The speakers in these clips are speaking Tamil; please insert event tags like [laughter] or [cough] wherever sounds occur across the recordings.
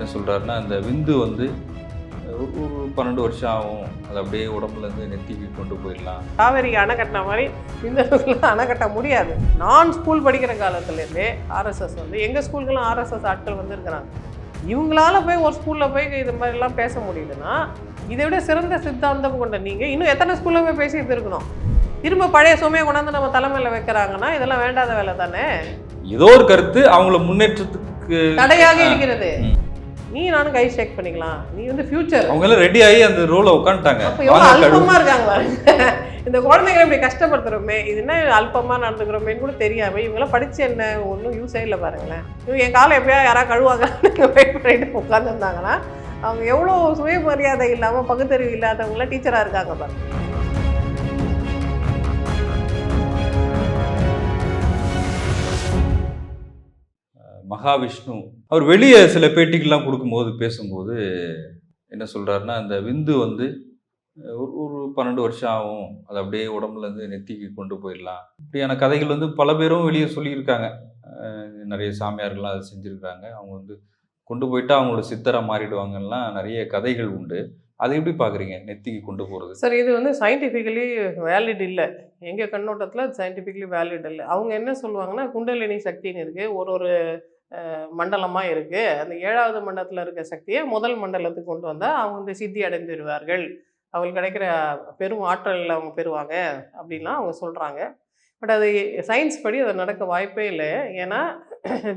என்ன சொல்கிறாருன்னா அந்த விந்து வந்து ஒரு பன்னெண்டு வருஷம் ஆகும். அது அப்படியே உடம்புலேருந்து நெத்திக்கு கொண்டு போயிடலாம். காவேரி அணை கட்டின மாதிரி இந்த அளவுக்குலாம் அணை கட்ட முடியாது. நான் ஸ்கூல் படிக்கிற காலத்துலேருந்தே ஆர்எஸ்எஸ் வந்து எங்கள் ஸ்கூலுக்குலாம் ஆர்எஸ்எஸ் ஆட்கள் வந்திருக்கிறாங்க? இவங்களால போய் ஒரு ஸ்கூலில் போய் இது மாதிரிலாம் பேச முடியுதுன்னா இதை விட சிறந்த சித்தாந்தம் கொண்ட நீங்கள் இன்னும் எத்தனை ஸ்கூலில் போய் பேசிட்டு இருக்கணும்? திரும்ப பழைய சுமையை கொண்டாந்து நம்ம தலைமையில் வைக்கிறாங்கன்னா இதெல்லாம் வேண்டாத வேலை தானே? ஏதோ ஒரு கருத்து அவங்கள முன்னேற்றத்துக்கு தடையாக இருக்கிறது. நீ நானும் கை ஷேக் பண்ணிக்கலாம். நீ வந்து ஃபியூச்சர் அவங்க எல்லாம் ரெடி ஆகி அந்த ரோலை உட்காந்துட்டாங்க அப்ப எவ்வளவு அல்பமா இருக்காங்க பாருங்க. இந்த குழந்தைங்களை இப்படி கஷ்டப்படுத்துறோமே இது என்ன அல்பமா நடந்துக்கிறோமேன்னு கூட தெரியாம இவங்கெல்லாம் படிச்சு என்ன ஒன்றும் யூஸே இல்லை பாருங்களேன். இவங்க என் காலை எப்படியா யாராவது கழுவாங்க [laughs] வெயிட் பண்ணிட்டு உட்காந்துருந்தாங்கன்னா அவங்க எவ்வளோ சுயமரியாதை இல்லாமல் பகுத்தறிவு இல்லாதவங்களாம் டீச்சராக இருக்காங்க பாருங்க. மகாவிஷ்ணு. அவர் வெளியே சில பேட்டிகள்லாம் கொடுக்கும்போது பேசும்போது என்ன சொல்கிறாருன்னா அந்த விந்து வந்து ஒரு ஒரு பன்னெண்டு வருஷம் ஆகும். அது அப்படியே உடம்புலேருந்து நெத்திக்கு கொண்டு போயிடலாம். இப்படியான கதைகள் வந்து பல பேரும் வெளியே சொல்லியிருக்காங்க. நிறைய சாமியார்கள்லாம் அதை செஞ்சுருக்காங்க. அவங்க வந்து கொண்டு போயிட்டு அவங்களோட சித்தராக மாறிடுவாங்கலாம் நிறைய கதைகள் உண்டு. அதை எப்படி பார்க்குறீங்க நெத்திக்கு கொண்டு போகிறது சார் இது வந்து சயின்டிஃபிக்கலி வேலிட் இல்லை. எங்கள் கண்ணோட்டத்தில் சயின்டிஃபிக்கலி வேலிட் இல்லை. அவங்க என்ன சொல்லுவாங்கன்னா குண்டலினி சக்தின்னு இருக்குது ஒரு ஒரு மண்டலமாக இருக்குது அந்த ஏழாவது மண்டலத்தில் இருக்க சக்தியை முதல் மண்டலத்துக்கு கொண்டு வந்தால் அவங்க வந்து சித்தி அடைந்துடுவார்கள் அவங்களுக்கு கிடைக்கிற பெரும் ஆற்றலில் அவங்க பெறுவாங்க அப்படின்லாம் அவங்க சொல்கிறாங்க பட் அது சயின்ஸ் படி அது நடக்க வாய்ப்பே இல்லை. ஏன்னா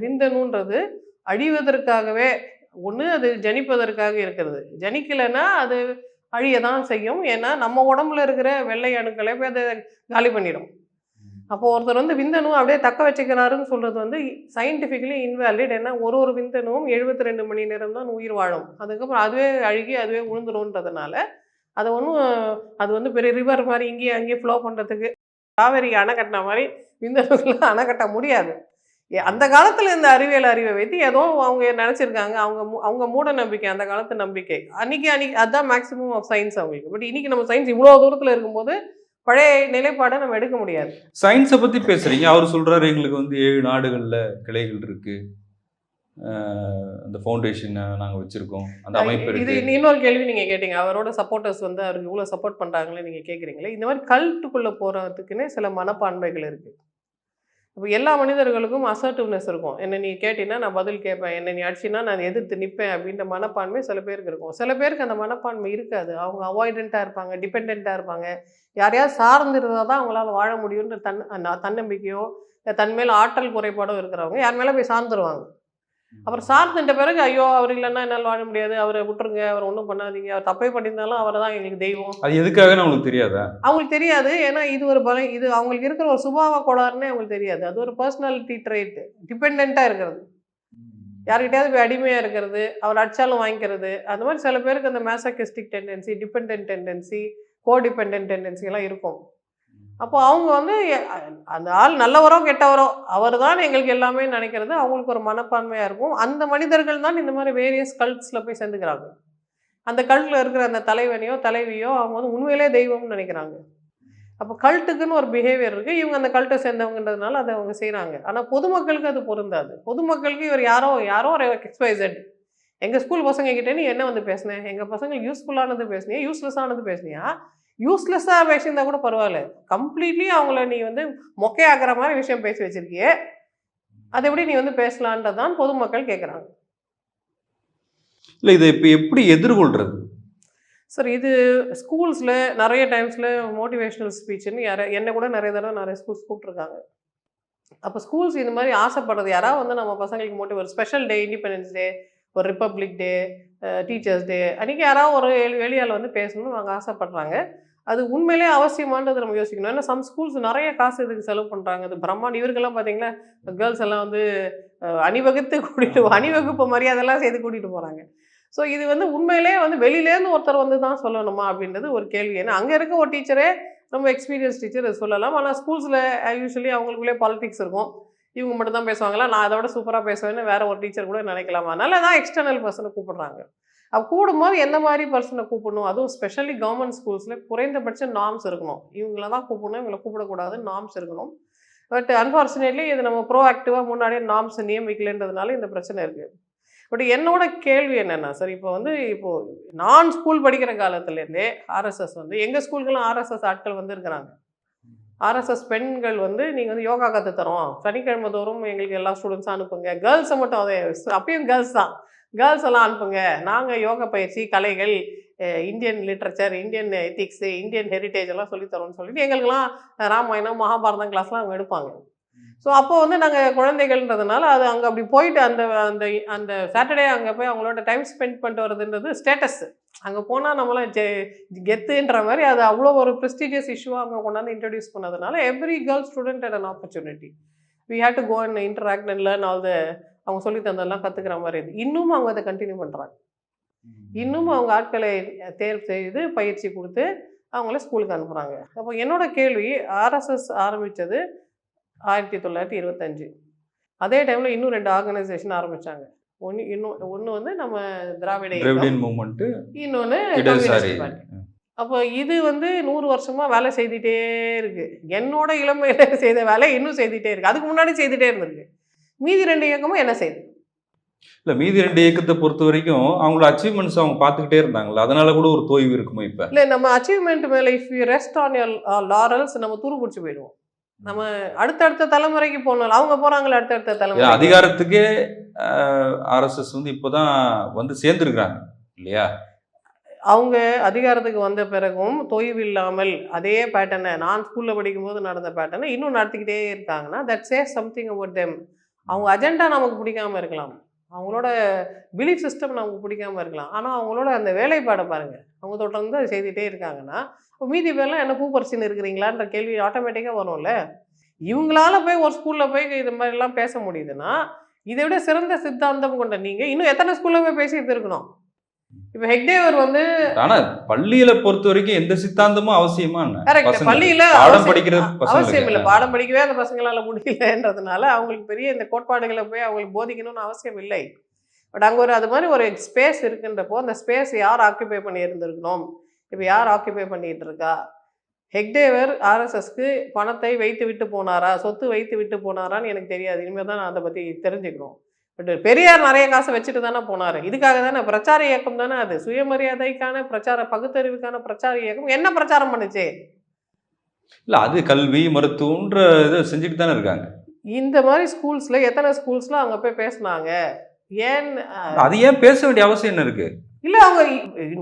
விந்தணுன்றது அழிவதற்காகவே ஒன்று அது ஜனிப்பதற்காக இருக்கிறது. ஜனிக்கலைன்னா அது அழிய தான் செய்யும். ஏன்னா நம்ம உடம்புல இருக்கிற வெள்ளை அணுக்களை போய் அதை காலி பண்ணிடும். அப்போ ஒருத்தர் வந்து விந்தணு அப்படியே தக்க வச்சுக்கிறாருன்னு சொல்கிறது வந்து சயின்டிஃபிக்கலி இன்வேலிட் ஏன்னா ஒரு ஒரு விந்தணுவும் எழுபத்தி ரெண்டு மணி நேரம் தான் உயிர் வாழும். அதுக்கப்புறம் அதுவே அழுகி அதுவே உழுந்துடும்ன்றதுனால அதை ஒன்றும் அது வந்து பெரிய ரிவர் மாதிரி இங்கேயும் அங்கேயே ஃப்ளோ பண்ணுறதுக்கு காவேரி அணை கட்டின மாதிரி விந்தணுக்கெல்லாம் அணை கட்ட முடியாது. ஏ- அந்த காலத்தில் இந்த அறிவியல் அறிவை வைத்து ஏதோ அவங்க நினச்சிருக்காங்க. அவங்க மூ- அவங்க மூட நம்பிக்கை அந்த காலத்து நம்பிக்கை. அன்றைக்கி அன்னைக்கு அதுதான் மேக்ஸிமம் ஆஃப் சயின்ஸ் அவங்களுக்கு. பட் இன்றைக்கி நம்ம சயின்ஸ் இவ்வளோ தூரத்தில் இருக்கும்போது பழைய நிலைப்பாடை நம்ம எடுக்க முடியாது. சயின்ஸை பற்றி பேசுகிறீங்க அவர் சொல்கிறாரு எங்களுக்கு வந்து ஏழு நாடுகளில் கிளைகள் இருக்குது அந்த ஃபவுண்டேஷனை நாங்கள் வச்சுருக்கோம். அந்த அமைப்பு இது இன்னொரு கேள்வி நீங்கள் கேட்டீங்க. அவரோட சப்போர்ட்டர்ஸ் வந்து அவருக்கு இவ்வளோ சப்போர்ட் பண்ணுறாங்களே நீங்கள் கேட்குறீங்களே இந்த மாதிரி கல்ட்டுக்குள்ளே போகிறதுக்குன்னே சில மனப்பான்மைகள் இருக்குது இப்போ எல்லா மனிதர்களுக்கும் அசர்ட்டிவ்னஸ் இருக்கும். என்னை நீ கேட்டீங்கன்னா நான் பதில் கேட்பேன். என்னை நீ அடிச்சின்னா நான் எதிர்த்து நிற்பேன் அப்படின்ற மனப்பான்மை சில பேருக்கு இருக்கும். சில பேருக்கு அந்த மனப்பான்மை இருக்காது. அவங்க அவாய்டண்ட்டாக இருப்பாங்க டிபெண்ட்டாக இருப்பாங்க. யாரையாவது சார்ந்திருந்தால் தான் அவங்களால வாழ முடியுன்ற தன் தன்னம்பிக்கையோ தன்மேல் தன் ஆற்றல் குறைபாடோ இருக்கிறவங்க யார் மேலே போய் சார்ந்துருவாங்க. அப்புறம் சார்ந்துட்ட பிறகு ஐயோ அவர் இல்லைன்னா என்னால் வாழ முடியாது. அவரை விட்டுருங்க. அவர் ஒன்றும் பண்ணாதீங்க. அவர் தப்பே பண்ணியிருந்தாலும் அவர் தான் எங்களுக்கு தெய்வம். அது எதுக்காக நம்மளுக்கு தெரியாதா? அவங்களுக்கு தெரியாது. ஏன்னா இது ஒரு பல இது அவங்களுக்கு இருக்கிற ஒரு சுபாவ கோளாறுன்னே அவங்களுக்கு தெரியாது. அது ஒரு பர்சனாலிட்டி ட்ரைட் டிபெண்ட்டாக இருக்கிறது. யார்கிட்டயாவது போய் அடிமையாக இருக்கிறது. அவர் அடிச்சாலும் வாங்கிக்கிறது. அந்த மாதிரி சில பேருக்கு அந்த masochistic tendency depend tendency codependent tendency எல்லாம் இருக்கும். அப்போ அவங்க வந்து அந்த ஆள் நல்லவரோ கெட்டவரோ அவர் தான் எங்களுக்கு எல்லாமே நினைக்கிறது. அவங்களுக்கு ஒரு மனப்பான்மையாக இருக்கும். அந்த மனிதர்கள் தான் இந்த மாதிரி வேரியஸ் கல்ட்ஸில் போய் சேர்ந்துக்கிறாங்க. அந்த கல்ட்டில் இருக்கிற அந்த தலைவனையோ தலைவியோ அவங்க வந்து உண்மையிலே தெய்வம்னு நினைக்கிறாங்க. அப்போ கல்ட்டுக்குன்னு ஒரு பிஹேவியர் இருக்குது இவங்க அந்த கல்ட்டை சேர்ந்தவங்கன்றதுனால அதை அவங்க செய்கிறாங்க ஆனால் பொதுமக்களுக்கு அது பொருந்தாது. பொதுமக்களுக்கு இவர் யாரோ யாரோ ஒரு எக்ஸ்பைசட் எங்கள் ஸ்கூல் பசங்க கிட்டே நீ என்ன வந்து பேசினேன் எங்கள் பசங்க யூஸ்ஃபுல்லானது பேசுனியா? யூஸ்லெஸ்ஸானது பேசுனியா? யூஸ்லெஸ்ஸாக பேசியிருந்தா கூட பரவாயில்ல. கம்ப்ளீட்லி அவங்கள நீ வந்து மொக்கையாக்குற மாதிரி விஷயம் பேசி வச்சிருக்கியே. அதை எப்படி நீ வந்து பேசலான்றதான் பொதுமக்கள் கேட்குறாங்க இல்லை இதை இப்போ எப்படி எதிர்கொள்றது? சார் இது ஸ்கூல்ஸில் நிறைய டைம்ஸில் மோட்டிவேஷ்னல் ஸ்பீச்சுன்னு யாரை என்னை கூட நிறைய தடவை நிறைய ஸ்கூல்ஸ் கூப்பிட்ருக்காங்க அப்போ ஸ்கூல்ஸ் இந்த மாதிரி ஆசைப்படுறது யாராவது வந்து நம்ம பசங்களுக்கு மோட்டிவ் ஒரு ஸ்பெஷல் டே இண்டிபெண்டன்ஸ் டே ஒரு ரிப்பப்ளிக் டே டீச்சர்ஸ் டே அன்றைக்கி யாராவது ஒரு வெளி- வெளியால் வந்து பேசணும்னு அவங்க ஆசைப்படுறாங்க. அது உண்மையிலே அவசியமானது நம்ம யோசிக்கணும். ஏன்னா சம் ஸ்கூல்ஸ் நிறைய காசு இதுக்கு செலவு பண்ணுறாங்க அது பிரம்மாண்ட இவருக்கெல்லாம் பார்த்தீங்கன்னா கேர்ள்ஸ் எல்லாம் வந்து அணிவகுத்து கூட்டிகிட்டு அணிவகுப்பு மரியாதைலாம் செய்து கூட்டிகிட்டு போகிறாங்க ஸோ இது வந்து உண்மையிலே வந்து வெளியிலேருந்து ஒருத்தர் வந்து தான் சொல்லணுமா அப்படின்றது ஒரு கேள்வி. ஏன்னா அங்கே இருக்க ஒரு டீச்சரே ரொம்ப எக்ஸ்பீரியன்ஸ் டீச்சர் சொல்லலாம். ஆனால் ஸ்கூல்ஸில் யூஸ்வலி அவங்களுக்குள்ளே பாலிடிக்ஸ் இருக்கும். இவங்க மட்டும் தான் பேசுவாங்களா? நான் அதோட சூப்பராக பேசுவேன்னு வேற ஒரு டீச்சர் கூட நினைக்கலாமா. அதனால தான் எக்ஸ்டர்னல் பர்சனை கூப்பிடுறாங்க. அப்போ கூடும்போது எந்த மாதிரி பர்சனை கூப்பிடணும்? அதுவும் ஸ்பெஷலி கவர்மெண்ட் ஸ்கூல்ஸில் குறைந்தபட்ச நாம்ஸ் இருக்கணும். இவங்கள தான் கூப்பிடணும் இவங்களை கூப்பிடக்கூடாது நாம்ஸ் இருக்கணும். பட் அன்ஃபார்ச்சுனேட்லி இது நம்ம ப்ரோ ஆக்டிவாக முன்னாடியே நாம்ஸ் நியமிக்கலைன்றதுனால இந்த பிரச்சனை இருக்குது பட் என்னோட கேள்வி என்னென்னா சார் இப்போ வந்து இப்போது நான் ஸ்கூல் படிக்கிற காலத்துலேருந்தே ஆர்எஸ்எஸ் வந்து எங்கள் ஸ்கூலுக்கெல்லாம் ஆர்எஸ்எஸ் ஆட்கள் வந்துருக்கிறாங்க ஆர்எஸ்எஸ் பெண்கள் வந்து நீங்கள் வந்து யோகா கற்று தரோம் சனிக்கிழமை தோறும் எங்களுக்கு எல்லா ஸ்டூடெண்ட்ஸும் அனுப்புங்க. கேர்ள்ஸை மட்டும் அதே அப்பயும் கேர்ள்ஸ் தான். கேர்ள்ஸ் எல்லாம் அனுப்புங்க. நாங்கள் யோக பயிற்சி கலைகள் Indian literature Indian ethics Indian heritage எல்லாம் சொல்லித்தரோம்னு சொல்லிட்டு எங்களுக்கெல்லாம் ராமாயணம் மகாபாரதம் கிளாஸ்லாம் அவங்க எடுப்பாங்க. ஸோ அப்போ வந்து நாங்கள் குழந்தைகள்ன்றதுனால அது அங்கே அப்படி போயிட்டு அந்த அந்த அந்த சாட்டர்டே அங்கே போய் அவங்களோட டைம் ஸ்பெண்ட் பண்ணிட்டு வர்றதுன்றது ஸ்டேட்டஸ் அங்கே போனால் நம்மளாம் ஜெ கெத்துன்ற மாதிரி அது அவ்வளோ ஒரு ப்ரெஸ்டீஜியஸ் இஷ்யூவாக அவங்க கொண்டாந்து இன்ட்ரடியூஸ் பண்ணதுனால every girl student at an opportunity we had to go and interact and learn all the அவங்க சொல்லி தந்ததெல்லாம் கற்றுக்கிற மாதிரி இது. இன்னும் அவங்க அதை கண்டினியூ பண்ணுறாங்க இன்னும் அவங்க ஆட்களை தேர்வு செய்து பயிற்சி கொடுத்து அவங்கள ஸ்கூலுக்கு அனுப்புகிறாங்க அப்போ என்னோட கேள்வி ஆர்எஸ்எஸ் ஆரம்பித்தது ஆயிரத்தி தொள்ளாயிரத்தி இருபத்தஞ்சு. அதே டைமில் இன்னும் ரெண்டு ஆர்கனைசேஷன் ஆரம்பித்தாங்க ஒன்று இன்னும் ஒன்று வந்து நம்ம திராவிட மூமெண்ட்டு இன்னொன்று அப்போ இது வந்து நூறு வருஷமா வேலை செய்துட்டே இருக்கு. என்னோட இளமையில செய்த வேலை இன்னும் செய்துட்டே இருக்கு. அதுக்கு முன்னாடி செய்துட்டே இருந்திருக்கு. மீதி ரெண்டு இயக்கமும் என்ன செய்யுது இல்ல மீதி ரெண்டு இயக்கத்தை பொறுத்த வரைக்கும் அவங்களோட அச்சீவ்மெண்ட்ஸ் அவங்க பார்த்துக்கிட்டே இருந்தாங்கல்ல அதனால கூட ஒரு தொய்வு இருக்குமோ இப்ப? இல்லை நம்ம அச்சீவ்மெண்ட் மேலே if you rest on your laurels நம்ம துரு பிடிச்சி போயிடுவோம். நம்ம அடுத்தடுத்த தலைமுறைக்கு போகணும் அவங்க போறாங்களே அடுத்தடுத்த தலைமுறை அதிகாரத்துக்கே ஆர்எஸ்எஸ் வந்து இப்போதான் வந்து சேர்ந்துருக்காங்க இல்லையா? அவங்க அதிகாரத்துக்கு வந்த பிறகும் தொய்வு இல்லாமல் அதே பேட்டர்னை நான் ஸ்கூலில் படிக்கும்போது நடந்த பேட்டர்னை இன்னும் நடத்திக்கிட்டே இருக்காங்கன்னா that says something about them அவங்க அஜெண்டா நமக்கு பிடிக்காம இருக்கலாம். அவங்களோட பிலீஃப் சிஸ்டம் நமக்கு பிடிக்காம இருக்கலாம். ஆனால் அவங்களோட அந்த வேலைப்பாடை பாருங்கள் அவங்க தொடர்ந்து அதை செய்துகிட்டே இருக்காங்கன்னா இப்போ மீதி பேர்லாம் என்ன பூ பறிச்சுன்னு இருக்கிறீங்களான்ற கேள்வி ஆட்டோமேட்டிக்காக வரும்ல? இவங்களால போய் ஒரு ஸ்கூலில் போய் இது மாதிரிலாம் பேச முடியுதுன்னா இதை விட சிறந்த சித்தாந்தம் கொண்ட நீங்கள் இன்னும் எத்தனை ஸ்கூலில் போய் பேசிட்டு இருக்கணும்? இப்போ ஹெக்டேவர் வந்து ஆனா பள்ளியில பொறுத்த வரைக்கும் எந்த சித்தாந்தமும் அவசியமா பள்ளியில பாடம் படிக்கிறது அவசியம் இல்லை. பாடம் படிக்கவே அந்த பசங்களால முடியலன்றதுனால அவங்களுக்கு பெரிய இந்த கோட்பாடுகளை போய் அவங்களுக்கு போதிக்கணும்னு அவசியம் இல்லை. பட் அங்கே ஒரு அது மாதிரி ஒரு ஸ்பேஸ் இருக்குன்றப்போ அந்த ஸ்பேஸ் யார் ஆக்கியபை பண்ணி இருந்திருக்கணும் இப்போ யார் ஆக்கியபை பண்ணிட்டு இருக்கா ஹெக்டேவர் ஆர்எஸ்எஸ்க்கு பணத்தை வைத்து விட்டு போனாரா? சொத்து வைத்து விட்டு போனாரான்னு எனக்கு தெரியாது. இனிமேல் தான் நான் அதை பற்றி தெரிஞ்சுக்கணும். பட் பெரியார் நிறைய காசை வச்சுட்டு தானே போனார். இதுக்காக தானே? பிரச்சார இயக்கம் தானே அது? சுயமரியாதைக்கான பிரச்சார பகுத்தறிவுக்கான பிரச்சார இயக்கம். என்ன பிரச்சாரம் பண்ணுச்சு? இல்ல அது கல்வி மருத்துவம்ன்ற இதை செஞ்சுட்டு தானே இருக்காங்க. இந்த மாதிரி ஸ்கூல்ஸ்ல எத்தனை ஸ்கூல்ஸ்ல அவங்க போய் பேசுனாங்க? ஏன் அது ஏன் பேச வேண்டிய அவசியம் என்ன இருக்கு? இல்ல அவங்க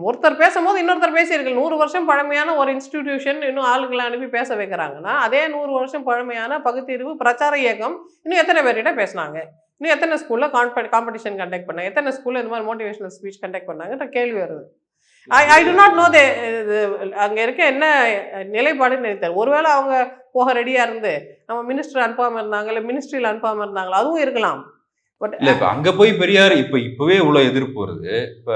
ஒருத்தர் பேசும்போது இன்னொருத்தர் பேசியிருக்கு நூறு வருஷம் பழமையான ஒரு இன்ஸ்டிடியூஷன் இன்னும் ஆளுங்களை அனுப்பி பேச வைக்கிறாங்கன்னா அதே நூறு வருஷம் பழமையான பகுத்தறிவு பிரச்சார இயக்கம் இன்னும் எத்தனை பேர்கிட்ட பேசுனாங்க? இன்னும் எத்தனை ஸ்கூல்ல காம்படி காம்படிஷன் கண்டக்ட் பண்ணாங்க? எத்தனை ஸ்கூலில் இந்த மாதிரி மோட்டிவேஷனல் ஸ்பீச் கண்டக்ட் பண்ணாங்கன்ற கேள்வி வருது. I I do not know they அங்க இருக்க என்ன நிலைப்பாடுன்னு நினைத்தார் ஒருவேளை அவங்க போக ரெடியா இருந்து நம்ம மினிஸ்டர் அனுப்பாம இருந்தாங்க இல்ல மினிஸ்ட்ரியில் அனுப்பாம இருந்தாங்களா அதுவும் இருக்கலாம். பட் இல்லை இப்போ அங்க போய் பெரியார் இப்போ இப்பவே இவ்வளவு எதிர்ப்பு வருது. இப்போ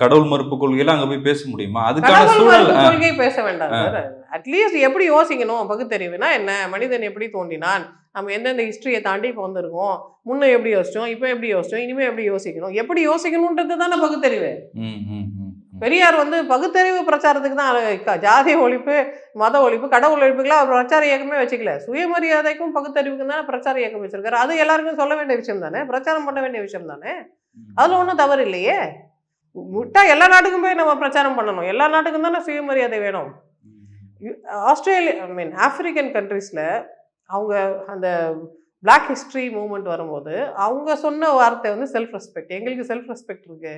கடவுள் மறுப்பு கொள்கையெல்லாம் அங்க போய் பேச முடியுமா? அதுக்கான சூழல் கொள்கை பேச வேண்டாம் சார். அட்லீஸ்ட் எப்படி யோசிக்கணும்? பகுத்தறிவுனா என்ன? மனிதன் எப்படி தோன்றினான்? நம்ம எந்தெந்த ஹிஸ்டரியை தாண்டி இப்போ வந்திருக்கோம்? முன்ன எப்படி யோசிச்சோம்? இப்போ எப்படி யோசிச்சோம்? இனிமே எப்படி யோசிக்கணும்? எப்படி யோசிக்கணுன்றது தானே பகுத்தறிவு. பெரியார் வந்து பகுத்தறிவு பிரச்சாரத்துக்கு தான் ஜாதி ஒழிப்பு மத ஒழிப்பு கடவுள் ஒழிப்புக்கெல்லாம் அவர் பிரச்சார இயக்கமே வச்சுக்கல. சுயமரியாதைக்கும் பகுத்தறிவுக்கும் தானே பிரச்சார இயக்கம் வச்சிருக்காரு. அது எல்லாருக்கும் சொல்ல வேண்டிய விஷயம் தானே? பிரச்சாரம் பண்ண வேண்டிய விஷயம் தானே? அதில் ஒன்றும் தவறு இல்லையே? விட்டா எல்லா நாட்டுக்கும் போய் நம்ம பிரச்சாரம் பண்ணணும். எல்லா நாட்டுக்கும் தானே சுயமரியாதை வேணும். ஆஸ்திரேலியா ஐ மீன் ஆப்பிரிக்கன் கண்ட்ரீஸில் அவங்க அந்த பிளாக் ஹிஸ்ட்ரி மூமெண்ட் வரும்போது அவங்க சொன்ன வார்த்தை வந்து செல்ஃப் ரெஸ்பெக்ட் எங்களுக்கு செல்ஃப் ரெஸ்பெக்ட் இருக்குது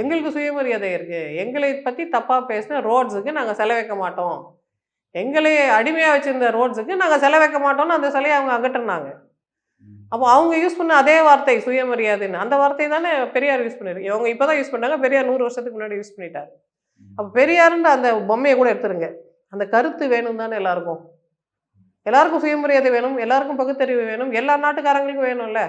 எங்களுக்கு சுயமரியாதை இருக்குது எங்களை பற்றி தப்பாக பேசின ரோட்ஸுக்கு நாங்கள் செலவைக்க மாட்டோம். எங்களை அடிமையாக வச்சுருந்த ரோட்ஸுக்கு நாங்கள் செலவைக்க மாட்டோம்னு அந்த சிலையை அவங்க அகற்றுனாங்க. அப்போ அவங்க யூஸ் பண்ண அதே வார்த்தை சுயமரியாதைன்னு. அந்த வார்த்தை தானே பெரியார் யூஸ் பண்ணிருக்கு இவங்க இப்போ தான் யூஸ் பண்ணாங்க பெரியார் நூறு வருஷத்துக்கு முன்னாடி யூஸ் பண்ணிட்டாரு. அப்போ பெரியாருன்ற அந்த பொம்மையை கூட எடுத்துருங்க. அந்த கருத்து வேணும் தானே எல்லாருக்கும். எல்லாருக்கும் சுயமரியாதை வேணும் எல்லாருக்கும் பகுத்தறிவு வேணும் எல்லா நாட்டுக்காரங்களுக்கும் வேணும்ல.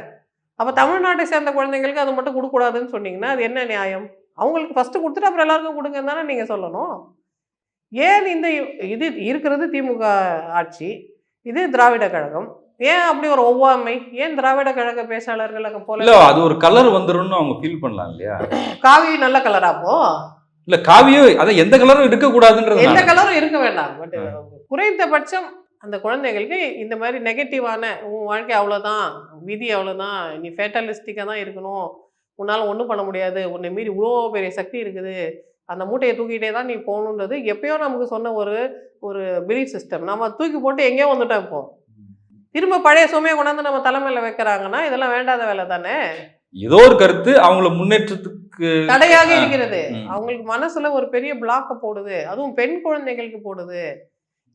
அப்போ தமிழ்நாட்டை சேர்ந்த குழந்தைங்களுக்கு அது மட்டும் கொடுக்கக்கூடாதுன்னு சொன்னீங்கன்னா அது என்ன நியாயம்? அவங்களுக்கு ஃபஸ்ட்டு கொடுத்துட்டு அப்புறம் எல்லாருக்கும் கொடுங்க தானே நீங்கள் சொல்லணும். ஏன் இந்த இது இருக்கிறது திமுக ஆட்சி இது திராவிட கழகம். ஏன் அப்படி ஒரு ஒவ்வாமை? ஏன் திராவிட கழக பேச்சாளர்கள் அங்கே போல இல்ல அது ஒரு கலர் வந்துரும்னு அவங்க ஃபீல் பண்ணலாம் இல்லையா? காவி நல்ல கலராப்போ இல்ல காவியம் அதை எந்த கலரும் இருக்க கூடாதுன்றது எந்த கலரும் இருக்க வேண்டாம். பட் குறைந்தபட்சம் அந்த குழந்தைங்களுக்கு இந்த மாதிரி நெகட்டிவான உன் வாழ்க்கை அவ்வளோதான் விதி அவ்வளோதான் நீ ஃபேட்டலிஸ்டிக்காக தான் இருக்கணும். உன்னால் ஒன்றும் பண்ண முடியாது. உன்னை மீறி இவ்வளோ பெரிய சக்தி இருக்குது. அந்த மூட்டையை தூக்கிட்டே தான் நீ போகணுன்றது. எப்பயோ நமக்கு சொன்ன ஒரு ஒரு பிலீஃப் சிஸ்டம் நம்ம தூக்கி போட்டு எங்கேயோ வந்துட்டோம் இப்போ. திரும்ப பழைய சுமையை கொண்டாந்து நம்ம தலைமையில வைக்கிறாங்கன்னா இதெல்லாம் வேண்டாத வேலை தானே? ஏதோ ஒரு கருத்து அவங்கள முன்னேற்றத்துக்கு தடையாக இருக்கிறது. அவங்களுக்கு மனசுல ஒரு பெரிய பிளாக்க போடுது. அதுவும் பெண் குழந்தைகளுக்கு போடுது.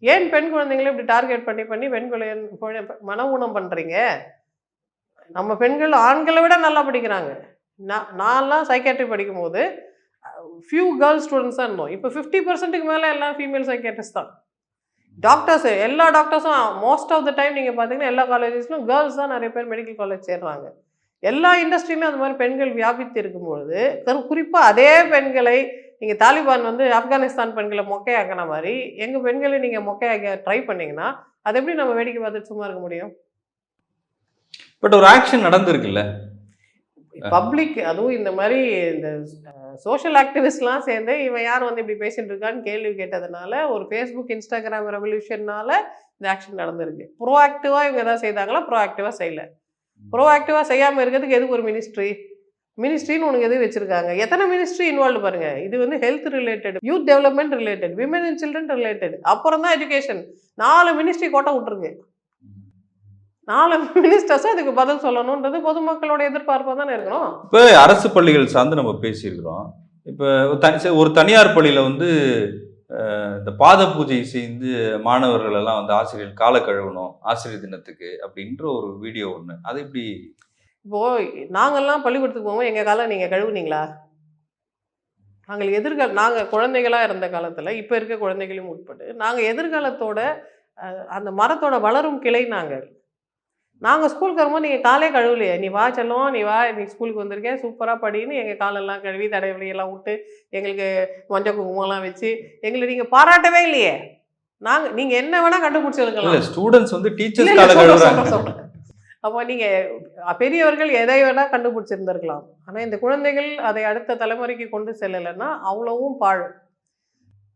ஏன் பெண் குழந்தைங்களை இப்படி டார்கெட் பண்ணி பண்ணி பெண் குழந்தை குழ- மன ஊனம் பண்றீங்க? நம்ம பெண்கள் ஆண்களை விட நல்லா படிக்கிறாங்க. நான் நான்லாம் சைக்காட்ரி படிக்கும்போது ஃபியூ கேர்ள்ஸ் ஸ்டூடெண்ட்ஸ் தான் இருந்தோம். இப்போ ஃபிஃப்டி பர்சன்ட்டுக்கு மேலே எல்லாம் ஃபீமேல் சைக்காட்ரிஸ்ட் தான். டாக்டர்ஸ் எல்லா டாக்டர்ஸும் மோஸ்ட் ஆஃப் த டைம் நீங்கள் பார்த்தீங்கன்னா எல்லா காலேஜஸ்லையும் கேர்ள்ஸ் தான் நிறைய பேர் மெடிக்கல் காலேஜ் சேர்றாங்க. எல்லா இண்டஸ்ட்ரியிலும் அது மாதிரி பெண்கள் வியாபித்து இருக்கும்பொழுது குறிப்பாக அதே பெண்களை நீங்கள் தாலிபான் வந்து ஆப்கானிஸ்தான் பெண்களை மொக்கையாக்கின மாதிரி எங்கள் பெண்களை நீங்கள் மொக்கையாக்க ட்ரை பண்ணிங்கன்னா அது எப்படி நம்ம வேடிக்கை பார்த்துட்டு சும்மா இருக்க முடியும்? பட் ஒரு ஆக்ஷன் நடந்திருக்குல்ல? பப்ளிக் அதுவும் இந்த மாதிரி இந்த சோஷியல் ஆக்டிவிஸ்ட்லாம் சேர்ந்து இவன் யார் வந்து இப்படி பேசிட்டு இருக்கான்னு கேள்வி கேட்டதுனால ஒரு ஃபேஸ்புக் இன்ஸ்டாகிராம் ரெவல்யூஷன்னால இந்த ஆக்ஷன் நடந்திருக்கு. ப்ரோஆக்டிவாக இவங்க எதாவது செய்தாங்களா? ப்ரோஆக்டிவாக செய்யல. ப்ரோஆக்டிவாக செய்யாமல் இருக்கிறதுக்கு எதுக்கு ஒரு மினிஸ்ட்ரி மினிஸ்ட்ரின்னு உனக்கு எது வச்சிருக்காங்க? எத்தனை மினிஸ்ட்ரி இன்வால்வ் பாருங்க. இது வந்து health related youth development related women and children related அப்புறம் தான் எஜுகேஷன் நாலு மினிஸ்ட்ரி கோட்டை விட்டுருக்கு. நாலு மினிஸ்டர்ஸும் அதுக்கு பதில் சொல்லணுன்றது பொதுமக்களோட எதிர்பார்ப்பாக தானே இருக்கணும்? இப்போ அரசு பள்ளிகள் சார்ந்து நம்ம பேசியிருக்கிறோம். இப்போ ஒரு தனியார் பள்ளியில் வந்து இந்த பாத பூஜை செய்து மாணவர்கள் எல்லாம் வந்து ஆசிரியர் காலை கழுவணும் ஆசிரியர் தினத்துக்கு அப்படின்ற ஒரு வீடியோ ஒன்று அது இப்படி இப்போ நாங்கெல்லாம் பள்ளிக்கூடத்துக்கு போகும்போது எங்க காலம் நீங்க கழுவுனீங்களா? நாங்கள் எதிர்கால நாங்க குழந்தைகளா இருந்த காலத்துல இப்ப இருக்க குழந்தைகளையும் உட்பட்டு நாங்க எதிர்காலத்தோட அந்த மரத்தோட வளரும் கிளை நாங்கள். நாங்க ஸ்கூலுக்கு வரும்போது நீங்க காலே கழுவலையே. நீ வா செல்லம் நீ வா நீ ஸ்கூலுக்கு வந்திருக்கேன் சூப்பரா படின்னு எங்க காலெல்லாம் கழுவி தடவை எல்லாம் விட்டு எங்களுக்கு மஞ்சள் குங்குமம்லாம் வச்சு எங்களை நீங்க பாராட்டவே இல்லையே. நாங்க நீங்க என்ன வேணா இல்ல கண்டுபிடிச்சிருக்கலாம் ஸ்டூடெண்ட்ஸ் வந்து டீச்சர்ஸ். அப்போ நீங்க அஹ், பெரியவர்கள் எதை வேணா கண்டுபிடிச்சிருந்திருக்கலாம். ஆனா இந்த குழந்தைகள் அதை அடுத்த தலைமுறைக்கு கொண்டு செல்லலைன்னா அவ்வளவும் பாழ்.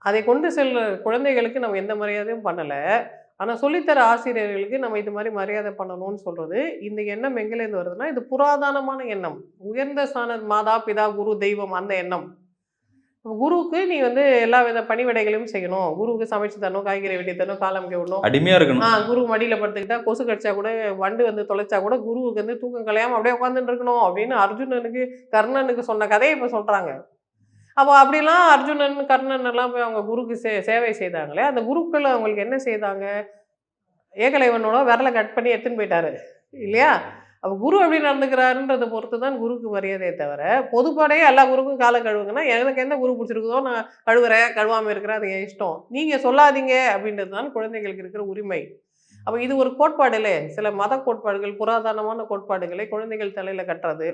அதை கொண்டு செல்ற குழந்தைகளுக்கு நம்ம எந்த மரியாதையும் பண்ணல. ஆனா சொல்லித்தர ஆசிரியர்களுக்கு நம்ம இது மாதிரி மரியாதை பண்ணணும்னு சொல்றது இந்த எண்ணம் எங்கிலேருந்து வருதுன்னா இது புராதனமான எண்ணம். உயர்ந்த ஸ்தான மாதா பிதா குரு தெய்வம் அந்த எண்ணம். குருவுக்கு நீ வந்து எல்லா வித பணிவிடைகளையும் செய்யணும். குருவுக்கு சமைச்சு தரணும் காய்கறி வெட்டி தரணும் காலம் விடணும். அடிமையா இருக்கணும். ஆ குரு மடியில படுத்துக்கிட்டா கொசு கடிச்சா கூட வண்டு வந்து தொலைச்சா கூட குருவுக்கு வந்து தூக்கம் கலையாம அப்படியே உட்காந்துட்டு இருக்கணும் அப்படின்னு அர்ஜுனனுக்கு கர்ணனுக்கு சொன்ன கதையை இப்ப சொல்றாங்க. அப்போ அப்படிலாம் அர்ஜுனன் கர்ணன் எல்லாம் போய் அவங்க குருக்கு சே சேவை செய்தாங்களே அந்த குருக்கள் அவங்களுக்கு என்ன செய்தாங்க? ஏகலைவனோட விரலை கட் பண்ணி எடுத்துன்னு போயிட்டாரு இல்லையா? அப்போ குரு அப்படி நடந்துக்கிறாருன்றதை பொறுத்து தான் குருக்கு மரியாதையே தவிர பொதுப்படையே எல்லா குருக்கும் காலை கழுவுங்கன்னா எனக்கு எந்த குரு பிடிச்சிருக்குதோ நான் கழுவுறேன் கழுவாமல் இருக்கிறேன் அது என் இஷ்டம். நீங்கள் சொல்லாதீங்க அப்படின்றது தான் குழந்தைகளுக்கு இருக்கிற உரிமை. அப்போ இது ஒரு கோட்பாடு இல்லை சில மத கோட்பாடுகள் புராதனமான கோட்பாடுகளை குழந்தைகள் தலையில் கட்டுறது.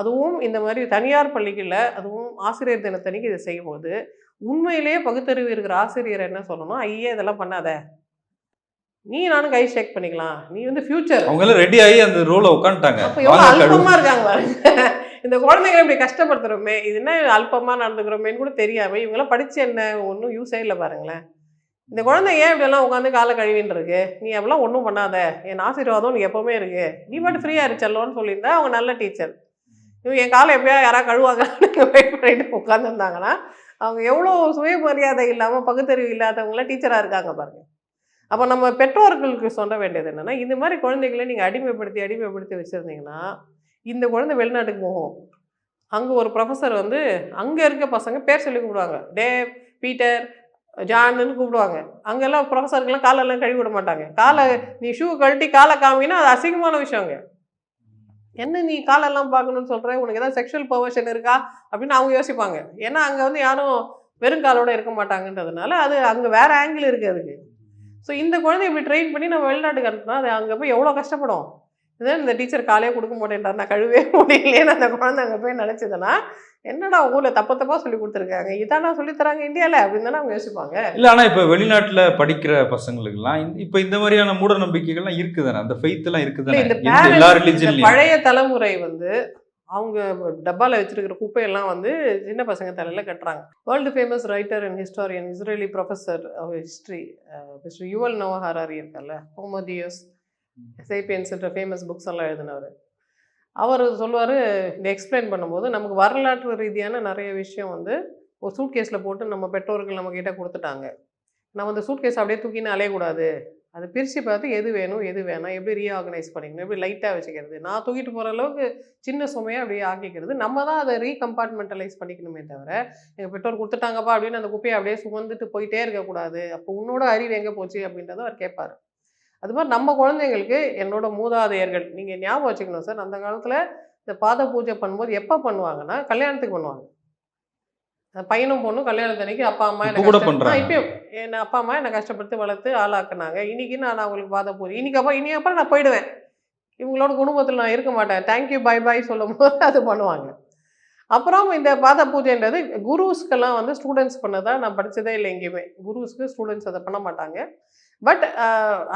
அதுவும் இந்த மாதிரி தனியார் பள்ளிகளில் அதுவும் ஆசிரியர் தினத்தன்னைக்கு இதை செய்யும்போது உண்மையிலேயே பகுத்தறிவு இருக்கிற ஆசிரியர் என்ன சொல்லணும் ஐயே இதெல்லாம் பண்ணாத. நீ நானும் கை ஷேக் பண்ணிக்கலாம். நீ வந்து ஃபியூச்சர். அவங்க எல்லாம் ரெடி ஆகி அந்த ரோல உட்காந்துட்டாங்க. அல்பமா இருக்காங்க பாருங்க. இந்த குழந்தைங்களை இப்படி கஷ்டப்படுத்துறோமே இது என்ன அல்பமா நடந்துக்கிறோமேன்னு கூட தெரியாம இவங்கெல்லாம் படிச்சு என்ன ஒன்றும் யூஸே இல்லை பாருங்களேன். இந்த குழந்தை ஏன் இப்படி எல்லாம் உட்காந்து காலை கழுவின்னு இருக்கு? நீ அப்படிலாம் ஒன்றும் பண்ணாத. என் ஆசீர்வாதம் உனக்கு எப்பவுமே இருக்கு. நீ பாட்டு ஃப்ரீயா இருச்சல்லோன்னு சொல்லியிருந்தா அவங்க நல்ல டீச்சர் இவங்க என் காலை எப்பயா யாராவது கழுவாங்கன்னு வெயிட் பண்ணிட்டு உட்காந்துருந்தாங்கன்னா அவங்க எவ்வளோ சுயமரியாதை இல்லாமல் பகுத்தறிவு இல்லாதவங்களாம் டீச்சராக இருக்காங்க பாருங்கள் அப்போ நம்ம பெற்றோர்களுக்கு சொல்ல வேண்டியது என்னென்னா இந்த மாதிரி குழந்தைகளை நீங்கள் அடிமைப்படுத்தி அடிமைப்படுத்தி வச்சுருந்தீங்கன்னா இந்த குழந்தை வெளிநாட்டுக்கு போகும். அங்கே ஒரு ப்ரொஃபஸர் வந்து அங்கே இருக்க பசங்க பேர் சொல்லி கூப்பிடுவாங்க. டேவ் பீட்டர் ஜான்னு கூப்பிடுவாங்க. அங்கெல்லாம் ப்ரொஃபஸருக்கெல்லாம் காலெல்லாம் கழுவி விட மாட்டாங்க. காலை நீ ஷூ கழட்டி காலை காமினா அது அசிங்கமான விஷயங்க. என்ன நீ காலெல்லாம் பார்க்கணும்னு சொல்கிற உனக்கு ஏதாவது செக்ஷுவல் பர்வர்ஷன் இருக்கா? அப்படின்னு அவங்க யோசிப்பாங்க. ஏன்னா அங்கே வந்து யாரும் வெறும் காலோட இருக்க மாட்டாங்கன்றதுனால அது அங்கே வேற ஆங்கிள் இருக்குது அதுக்கு. ஸோ இந்த குழந்தை இப்படி ட்ரெயின் பண்ணி நம்ம வெளிநாட்டுக்கு அனுப்புனா அது அங்கே போய் எவ்வளோ கஷ்டப்படும்? இதே இந்த டீச்சர் காலையே கொடுக்க மாட்டேன்டா நான் கழுவே முடியலையேன்னு அந்த குழந்தை அங்கே போய் நினச்சதுன்னா என்னடா ஊரில் தப்பு தப்பாக சொல்லி கொடுத்துருக்காங்க. இதானா சொல்லி தராங்க இந்தியாவில் அப்படின்னு தானே அவங்க யோசிப்பாங்க. இல்ல ஆனா இப்ப வெளிநாட்டுல படிக்கிற பசங்களுக்குலாம் இப்ப இந்த மாதிரியான மூட நம்பிக்கைகள்லாம் இருக்குதானே? அந்த ஃபெய்த் எல்லாம் இல்ல, இருக்குதானே இந்த பழைய தலைமுறை வந்து அவங்க டப்பால வச்சிருக்கிற குப்பையெல்லாம் வந்து சின்ன பசங்க தலையில கட்டுறாங்க. World famous writer and historian Israeli professor history mister Yuval Noah Harari இருக்கல்ல ஹோமோதியஸ் சேப்பியன்ஸ்ன்ற ஃபேமஸ் புக்ஸ் எல்லாம் எழுதினவர். அவர் சொல்லுவார் இந்த எக்ஸ்பிளைன் பண்ணும்போது நமக்கு வரலாற்று ரீதியான நிறைய விஷயம் வந்து ஒரு சூட் கேஸில் போட்டு நம்ம பெற்றோர்கள் நம்மக்கிட்ட கொடுத்துட்டாங்க. நம்ம அந்த சூட் கேஸ் அப்படியே தூக்கின்னு அலையக்கூடாது. அதை பிரித்து பார்த்து எது வேணும் எது வேணாம் எப்படி ரீஆர்கனைஸ் பண்ணிக்கணும் எப்படி லைட்டாக வச்சுக்கிறது. நான் தூக்கிட்டு போகிற அளவுக்கு சின்ன சுமையாக அப்படியே ஆக்கிக்கிறது. நம்ம தான் அதை ரீகம்பார்ட்மெண்டலைஸ் பண்ணிக்கணுமே தவிர எங்கள் பெற்றோர் கொடுத்துட்டாங்கப்பா அப்படின்னு அந்த குப்பையை அப்படியே சுமந்துட்டு போயிட்டே இருக்கக்கூடாது. அப்போ உன்னோட அறிவு எங்கே போச்சு அப்படின்றத அவர் கேட்பார். அது மாதிரி நம்ம குழந்தைங்களுக்கு என்னோட மூதாதையர்கள் நீங்கள் ஞாபகம் வச்சுக்கணும் சார் அந்த காலத்தில் இந்த பாத பூஜை பண்ணும்போது எப்போ பண்ணுவாங்கன்னா கல்யாணத்துக்கு பண்ணுவாங்க. பையனும் பொண்ணும் கல்யாணத்தன்னைக்கு அப்பா அம்மா என்ன கூட இப்பயும் என்ன அப்பா அம்மா என்னை கஷ்டப்படுத்தி வளர்த்து ஆளாக்குனாங்க. இன்னைக்கு நான் அவங்களுக்கு பாத பூஜை இன்னைக்கு அப்பா இனி அப்புறம் நான் போயிடுவேன். இவங்களோட குடும்பத்தில் நான் இருக்க மாட்டேன். தேங்க்யூ பை பை சொல்லும் போது அது பண்ணுவாங்க. அப்புறம் இந்த பாத பூஜைன்றது குருஸ்க்கெல்லாம் வந்து ஸ்டூடெண்ட்ஸ் பண்ணதா நான் படித்ததே இல்லை எங்கேயுமே. குருஸ்க்கு ஸ்டூடெண்ட்ஸ் அதை பண்ண மாட்டாங்க. பட்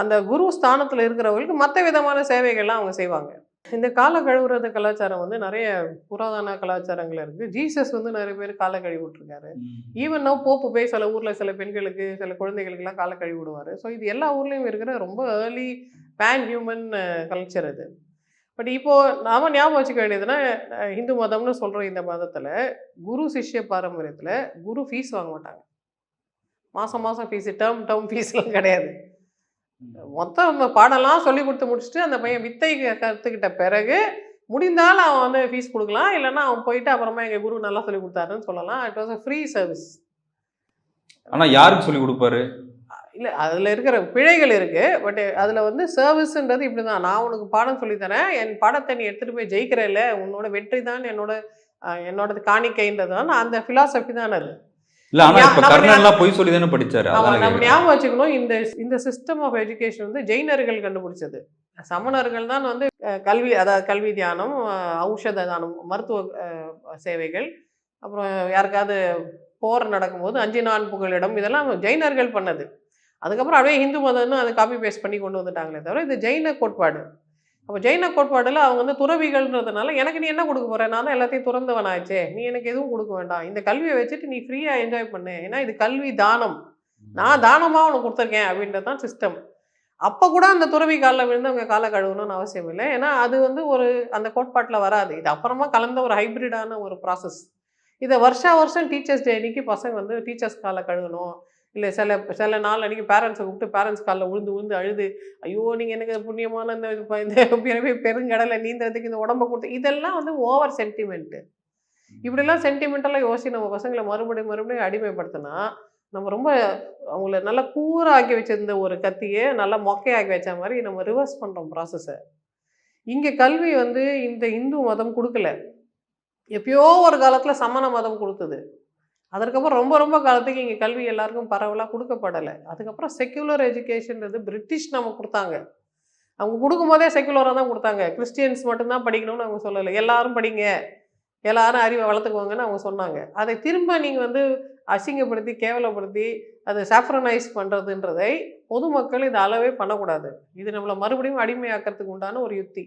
அந்த குரு ஸ்தானத்தில் இருக்கிறவங்களுக்கு மற்ற விதமான சேவைகள்லாம் அவங்க செய்வாங்க. இந்த கால கழுவுறது கலாச்சாரம் வந்து நிறைய புராதன கலாச்சாரங்கள் இருக்குது ஜீசஸ் வந்து நிறைய பேர் காலை கழுவி விட்டுருக்காரு ஈவன் நோ போப்பு போய் சில ஊரில் சில பெண்களுக்கு சில குழந்தைகளுக்கெல்லாம் காலை கழுவி விடுவார் ஸோ இது எல்லா ஊர்லேயும் இருக்கிற ரொம்ப ஏர்லி பேன் ஹியூமன் கல்ச்சர் இது பட் இப்போது நாம ஞாபகம் வச்சுக்க வேண்டியதுன்னா இந்து மதம்னு சொல்கிற இந்த மதத்தில் குரு சிஷ்ய பாரம்பரியத்தில் குரு ஃபீஸ் வாங்க மாட்டாங்க. மாதம் மாதம் ஃபீஸு டேர்ம் டேர்ம் ஃபீஸ்லாம் கிடையாது. மொத்தம் நம்ம பாடம்லாம் சொல்லி கொடுத்து முடிச்சுட்டு அந்த பையன் வித்தை கற்றுக்கிட்ட பிறகு முடிந்தால் அவன் வந்து ஃபீஸ் கொடுக்கலாம். இல்லைன்னா அவன் போயிட்டு அப்புறமா எங்கள் குரு நல்லா சொல்லி கொடுத்தாருன்னு சொல்லலாம். It was a free service ஆனா யாருக்கு சொல்லி கொடுப்பாரு? இல்லை அதில் இருக்கிற பிழைகள் இருக்குது பட் அதில் வந்து சர்வீஸ்ன்றது இப்படி தான் நான் உனக்கு பாடம் சொல்லித்தரேன் என் பாடத்தை நீ எடுத்துகிட்டு போய் ஜெயிக்கிறல்ல. உன்னோட வெற்றி தான் என்னோட என்னோடது காணிக்கைன்றது தான் அந்த ஃபிலாசபி தான் அது. இல்ல ஆனா இப்ப நம்ம கர்ணன் எல்லாம் பொய் சொல்லி தானே படிச்சாரு நம்ம. ஞாபகம் வச்சுக்கணும் இந்த இந்த சிஸ்டம் ஆஃப் எஜுகேஷன் வந்து ஜெயினர்கள் கண்டுபிடிச்சது. சமணர்கள் தான் வந்து கல்வி அதாவது கல்வி தியானம் ஔஷத தானம் மருத்துவ சேவைகள் அப்புறம் யாருக்காவது போர் நடக்கும்போது அஞ்சு நான் புகலிடம் இதெல்லாம் ஜெயினர்கள் பண்ணது. அதுக்கப்புறம் அப்படியே இந்து மதம்னு அதை காப்பி பேஸ்ட் பண்ணி கொண்டு வந்துட்டாங்களே தவிர இது ஜெயின கோட்பாடு. அப்போ ஜெயின கோட்பாடில் அவங்க வந்து துறவிகள்ன்றதுனால எனக்கு நீ என்ன கொடுக்க போற? நான் தான் எல்லாத்தையும் துறந்தவனாச்சே. நீ எனக்கு எதுவும் கொடுக்க வேண்டாம். இந்த கல்வியை வச்சுட்டு நீ ஃப்ரீயாக என்ஜாய் பண்ணு. ஏன்னா இது கல்வி தானம். நான் தானமாக உனக்கு கொடுத்துருக்கேன் அப்படின்றது தான் சிஸ்டம் அப்போ கூட அந்த துறவி காலில் விழுந்து அவங்க காலை கழுவணும்னு அவசியம் இல்லை. ஏன்னா அது வந்து ஒரு அந்த கோட்பாட்டில் வராது. இது அப்புறமா கலந்த ஒரு ஹைப்ரிடான ஒரு ப்ராசஸ் இதை வருஷா வருஷம் டீச்சர்ஸ் டே அன்னைக்கு பசங்க வந்து டீச்சர்ஸ் காலை கழுவணும். இல்லை சில சில நாள் அன்றைக்கி பேரண்ட்ஸை கூப்பிட்டு பேரண்ட்ஸ் காலில் விழுந்து உழுந்து அழுது ஐயோ நீங்கள் எனக்கு புண்ணியமான இந்த இந்த பிறவி பெருங்கடலை நீந்துறதுக்கு இந்த உடம்ப கொடுத்து இதெல்லாம் வந்து ஓவர் சென்டிமெண்ட்டு இப்படிலாம் சென்டிமெண்டெல்லாம் யோசிச்சு நம்ம பசங்களை மறுபடியும் மறுபடியும் அடிமைப்படுத்தினா நம்ம ரொம்ப அவங்கள நல்லா கூறாக்கி வச்சிருந்த ஒரு கத்தியை நல்லா மொக்கையாக்கி வச்ச மாதிரி நம்ம ரிவர்ஸ் பண்ணுறோம் ப்ராசஸை இங்கே கல்வி வந்து இந்த இந்து மதம் கொடுக்கல. எப்பயோ ஒரு காலத்தில் சமண மதம் கொடுத்தது. அதற்கப்புறம் ரொம்ப ரொம்ப காலத்துக்கு இங்கே கல்வி எல்லாருக்கும் பரவலாக கொடுக்கப்படலை. அதுக்கப்புறம் செக்யூலர் எஜுகேஷன்றது பிரிட்டிஷ் நம்ம கொடுத்தாங்க. அவங்க கொடுக்கும்போதே செக்குலராக தான் கொடுத்தாங்க. கிறிஸ்டியன்ஸ் மட்டும்தான் படிக்கணும்னு அவங்க சொல்லலை. எல்லாரும் படிங்க. எல்லாரும் அறிவை வளர்த்துக்குவாங்கன்னு அவங்க சொன்னாங்க. அதை திரும்ப நீங்கள் வந்து அசிங்கப்படுத்தி கேவலப்படுத்தி அதை சாஃப்ரனைஸ் பண்ணுறதுன்றதை பொதுமக்கள் இதை அளவே பண்ணக்கூடாது. இது நம்மளை மறுபடியும் அடிமையாக்கிறதுக்கு உண்டான ஒரு யுக்தி